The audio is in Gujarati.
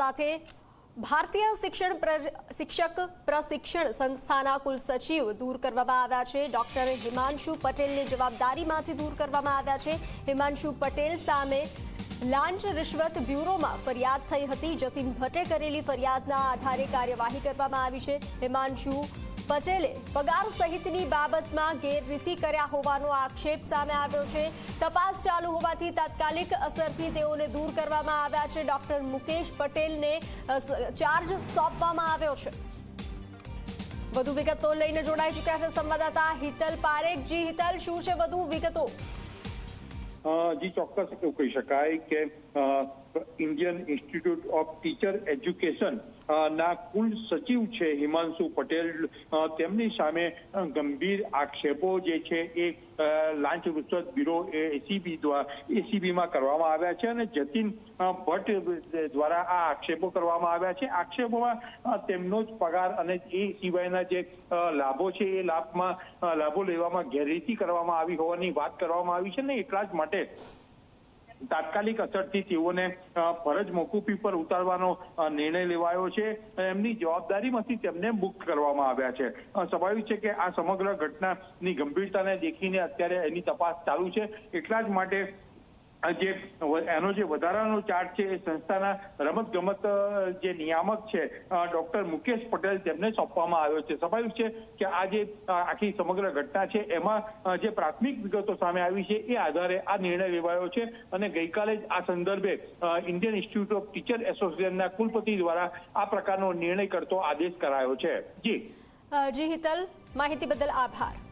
સાથે ભારતીય શિક્ષણ શિક્ષક પ્રશિક્ષણ સંસ્થાના કુલસચિવ દૂર કરવામાં આવ્યા છે. ડોક્ટર હિમાંશુ પટેલને જવાબદારીમાંથી દૂર કરવામાં આવ્યા છે. હિમાંશુ પટેલ સામે લાંચ રિશ્વત બ્યુરોમાં ફરિયાદ થઈ હતી. જતીન ભટ્ટે કરેલી ફરિયાદના આધારે કાર્યવાહી કરવામાં આવી છે. હિમાંશુ પટેલે પગાર સહિતની બાબતમાં ગેરરીતિ કર્યા હોવાનો આક્ષેપ સામે આવ્યો છે. તપાસ ચાલુ હોવાથી તાત્કાલિક અસરથી તેઓને દૂર કરવામાં આવ્યા છે. ડોક્ટર મુકેશ પટેલને ચાર્જ સોંપવામાં આવ્યો છે. વધુ વિગતો લઈને જોડાઈ ચૂક્યા છે સંવાદદાતા હિતલ પારેખજી હિતલ, શું છે વધુ વિગતો? જી, ચોક્કસ એવું કહી શકાય કે Indian Institute of Teacher Education ના કુલ સચિવ છે હિમાંશુ પટેલ. તેમની સામે ગંભીર આક્ષેપો જે છે એ લાંચ રૂશ્વત બ્યુરો એસીબી દ્વારા, એસીબીમાં કરવામાં આવ્યા છે અને જતીન ભટ્ટ દ્વારા આ આક્ષેપો કરવામાં આવ્યા છે. આક્ષેપોમાં તેમનો જ પગાર અને એ સિવાયના જે લાભો છે એ લાભમાં લાભો લેવામાં ગેરરીતિ કરવામાં આવી હોવાની વાત કરવામાં આવી છે ને એટલા જ માટે તાત્કાલિક અસરથી તેઓને ફરજ મોકૂફી પર ઉતારવાનો નિર્ણય લેવાયો છે. એમની જવાબદારીમાંથી તેમને મુક્ત કરવામાં આવ્યા છે. સ્વાભાવિક છે કે આ સમગ્ર ઘટનાની ગંભીરતાને દેખીને અત્યારે એની તપાસ ચાલુ છે. એટલા જ માટે જે એનો જે વધારાનો ચાર્જ છે એ સંસ્થાના રમત ગમત જે નિયામક છે ડોક્ટર મુકેશ પટેલ તેમને સોંપવામાં આવ્યો છે. સ્વાભાવિક છે કે આ જે આખી સમગ્ર ઘટના છે, એમાં જે પ્રાથમિક વિગતો સામે આવી છે, એ આધારે આ નિર્ણય લેવાયો છે અને ગઈકાલે જ આ સંદર્ભે ઇન્ડિયન ઇન્સ્ટિટ્યૂટ ઓફ ટીચર એસોસિએશનના કુલપતિ દ્વારા આ પ્રકારનો નિર્ણય કરતો આદેશ કરાયો છે. જી. જી હિતલ, માહિતી બદલ આભાર.